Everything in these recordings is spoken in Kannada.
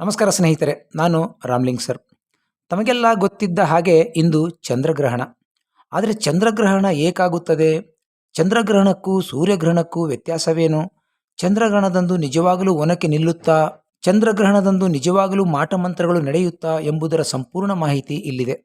ನಮಸ್ಕಾರ ಸ್ನೇಹಿತರೆ, ನಾನು ರಾಮ್ಲಿಂಗ್ ಸರ್. ತಮಗೆಲ್ಲ ಗೊತ್ತಿದ್ದ ಹಾಗೆ ಇಂದು ಚಂದ್ರಗ್ರಹಣ. ಆದರೆ ಚಂದ್ರಗ್ರಹಣ ಏಕಾಗುತ್ತದೆ? ಚಂದ್ರಗ್ರಹಣಕ್ಕೂ ಸೂರ್ಯಗ್ರಹಣಕ್ಕೂ ವ್ಯತ್ಯಾಸವೇನು? ಚಂದ್ರಗ್ರಹಣದಂದು ನಿಜವಾಗಲೂ ಒನಕೆ ನಿಲ್ಲುತ್ತಾ? ಚಂದ್ರಗ್ರಹಣದಂದು ನಿಜವಾಗಲೂ ಮಾಟಮಂತ್ರಗಳು ನಡೆಯುತ್ತಾ ಎಂಬುದರ ಸಂಪೂರ್ಣ ಮಾಹಿತಿ ಇಲ್ಲಿದೆ.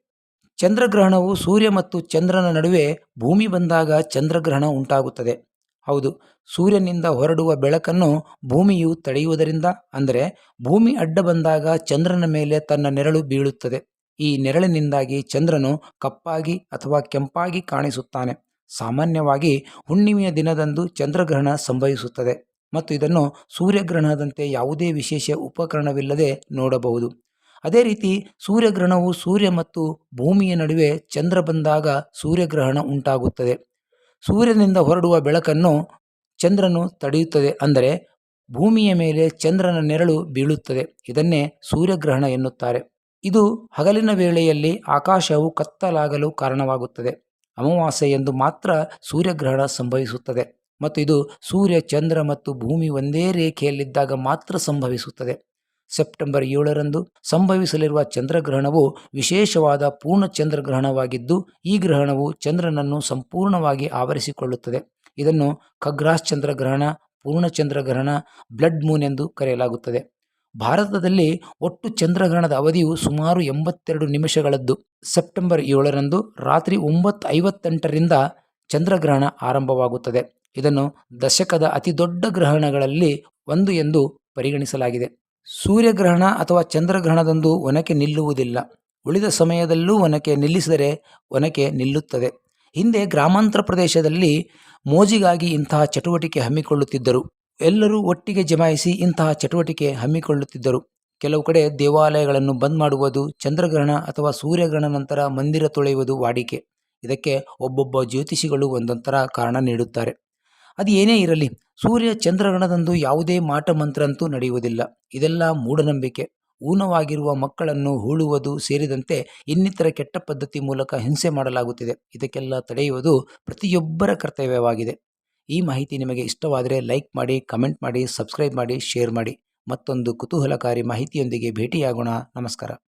ಚಂದ್ರಗ್ರಹಣವು ಸೂರ್ಯ ಮತ್ತು ಚಂದ್ರನ ನಡುವೆ ಭೂಮಿ ಬಂದಾಗ ಚಂದ್ರಗ್ರಹಣ ಉಂಟಾಗುತ್ತದೆ. ಹೌದು. ಸೂರ್ಯನಿಂದ ಹೊರಡುವ ಬೆಳಕನ್ನು ಭೂಮಿಯು ತಡೆಯುವುದರಿಂದ, ಅಂದರೆ ಭೂಮಿ ಅಡ್ಡ ಬಂದಾಗ ಚಂದ್ರನ ಮೇಲೆ ತನ್ನ ನೆರಳು ಬೀಳುತ್ತದೆ. ಈ ನೆರಳಿನಿಂದಾಗಿ ಚಂದ್ರನು ಕಪ್ಪಾಗಿ ಅಥವಾ ಕೆಂಪಾಗಿ ಕಾಣಿಸುತ್ತಾನೆ. ಸಾಮಾನ್ಯವಾಗಿ ಹುಣ್ಣಿಮೆಯ ದಿನದಂದು ಚಂದ್ರಗ್ರಹಣ ಸಂಭವಿಸುತ್ತದೆ. ಮತ್ತು ಇದನ್ನು ಸೂರ್ಯಗ್ರಹಣದಂತೆ ಯಾವುದೇ ವಿಶೇಷ ಉಪಕರಣವಿಲ್ಲದೆ ನೋಡಬಹುದು. ಅದೇ ರೀತಿ ಸೂರ್ಯಗ್ರಹಣವು ಸೂರ್ಯ ಮತ್ತು ಭೂಮಿಯ ನಡುವೆ ಚಂದ್ರ ಬಂದಾಗ ಸೂರ್ಯಗ್ರಹಣ ಉಂಟಾಗುತ್ತದೆ. ಸೂರ್ಯನಿಂದ ಹೊರಡುವ ಬೆಳಕನ್ನು ಚಂದ್ರನು ತಡೆಯುತ್ತದೆ. ಅಂದರೆ ಭೂಮಿಯ ಮೇಲೆ ಚಂದ್ರನ ನೆರಳು ಬೀಳುತ್ತದೆ. ಇದನ್ನೇ ಸೂರ್ಯಗ್ರಹಣ ಎನ್ನುತ್ತಾರೆ. ಇದು ಹಗಲಿನ ವೇಳೆಯಲ್ಲಿ ಆಕಾಶವು ಕತ್ತಲಾಗಲು ಕಾರಣವಾಗುತ್ತದೆ. ಅಮಾವಾಸ್ಯೆ ಎಂದು ಮಾತ್ರ ಸೂರ್ಯಗ್ರಹಣ ಸಂಭವಿಸುತ್ತದೆ. ಮತ್ತು ಇದು ಸೂರ್ಯ, ಚಂದ್ರ ಮತ್ತು ಭೂಮಿ ಒಂದೇ ರೇಖೆಯಲ್ಲಿದ್ದಾಗ ಮಾತ್ರ ಸಂಭವಿಸುತ್ತದೆ. ಸೆಪ್ಟೆಂಬರ್ ಏಳರಂದು ಸಂಭವಿಸಲಿರುವ ಚಂದ್ರಗ್ರಹಣವು ವಿಶೇಷವಾದ ಪೂರ್ಣ ಚಂದ್ರಗ್ರಹಣವಾಗಿದ್ದು ಈ ಗ್ರಹಣವು ಚಂದ್ರನನ್ನು ಸಂಪೂರ್ಣವಾಗಿ ಆವರಿಸಿಕೊಳ್ಳುತ್ತದೆ. ಇದನ್ನು ಖಗ್ರಾಸ್ ಚಂದ್ರಗ್ರಹಣ ಪೂರ್ಣಚಂದ್ರಗ್ರಹಣ, ಬ್ಲಡ್ ಮೂನ್ ಎಂದು ಕರೆಯಲಾಗುತ್ತದೆ. ಭಾರತದಲ್ಲಿ ಒಟ್ಟು ಚಂದ್ರಗ್ರಹಣದ ಅವಧಿಯು ಸುಮಾರು ಎಂಬತ್ತೆರಡು ನಿಮಿಷಗಳದ್ದು. ಸೆಪ್ಟೆಂಬರ್ ಏಳರಂದು ರಾತ್ರಿ ಒಂಬತ್ತು ಐವತ್ತೆಂಟರಿಂದ ಚಂದ್ರಗ್ರಹಣ ಆರಂಭವಾಗುತ್ತದೆ. ಇದನ್ನು ದಶಕದ ಅತಿದೊಡ್ಡ ಗ್ರಹಣಗಳಲ್ಲಿ ಒಂದು ಎಂದು ಪರಿಗಣಿಸಲಾಗಿದೆ. ಸೂರ್ಯಗ್ರಹಣ ಅಥವಾ ಚಂದ್ರಗ್ರಹಣದಂದು ಒನಕೆ ನಿಲ್ಲುವುದಿಲ್ಲ. ಉಳಿದ ಸಮಯದಲ್ಲೂ ಒನಕೆ ನಿಲ್ಲಿಸಿದರೆ ಒನಕೆ ನಿಲ್ಲುತ್ತದೆ. ಹಿಂದೆ ಗ್ರಾಮಾಂತರ ಪ್ರದೇಶದಲ್ಲಿ ಮೋಜಿಗಾಗಿ ಇಂತಹ ಚಟುವಟಿಕೆ ಹಮ್ಮಿಕೊಳ್ಳುತ್ತಿದ್ದರು. ಎಲ್ಲರೂ ಒಟ್ಟಿಗೆ ಜಮಾಯಿಸಿ ಇಂತಹ ಚಟುವಟಿಕೆ ಹಮ್ಮಿಕೊಳ್ಳುತ್ತಿದ್ದರು. ಕೆಲವು ಕಡೆ ದೇವಾಲಯಗಳನ್ನು ಬಂದ್ ಮಾಡುವುದು, ಚಂದ್ರಗ್ರಹಣ ಅಥವಾ ಸೂರ್ಯಗ್ರಹಣ ನಂತರ ಮಂದಿರ ತೊಳೆಯುವುದು ವಾಡಿಕೆ. ಇದಕ್ಕೆ ಒಬ್ಬೊಬ್ಬ ಜ್ಯೋತಿಷಿಗಳು ಒಂದೊಂಥರ ಕಾರಣ ನೀಡುತ್ತಾರೆ. ಅದು ಏನೇ ಇರಲಿ ಸೂರ್ಯ ಚಂದ್ರಗಣದಂದು ಯಾವುದೇ ಮಾಟ ಮಂತ್ರ ಅಂತೂ ನಡೆಯುವುದಿಲ್ಲ. ಇದೆಲ್ಲ ಮೂಢನಂಬಿಕೆ. ಊನವಾಗಿರುವ ಮಕ್ಕಳನ್ನು ಹೂಳುವುದು ಸೇರಿದಂತೆ ಇನ್ನಿತರ ಕೆಟ್ಟ ಪದ್ಧತಿ ಮೂಲಕ ಹಿಂಸೆ ಮಾಡಲಾಗುತ್ತಿದೆ. ಇದಕ್ಕೆಲ್ಲ ತಡೆಯುವುದು ಪ್ರತಿಯೊಬ್ಬರ ಕರ್ತವ್ಯವಾಗಿದೆ. ಈ ಮಾಹಿತಿ ನಿಮಗೆ ಇಷ್ಟವಾದರೆ ಲೈಕ್ ಮಾಡಿ, ಕಮೆಂಟ್ ಮಾಡಿ, ಸಬ್ಸ್ಕ್ರೈಬ್ ಮಾಡಿ, ಶೇರ್ ಮಾಡಿ. ಮತ್ತೊಂದು ಕುತೂಹಲಕಾರಿ ಮಾಹಿತಿಯೊಂದಿಗೆ ಭೇಟಿಯಾಗೋಣ. ನಮಸ್ಕಾರ.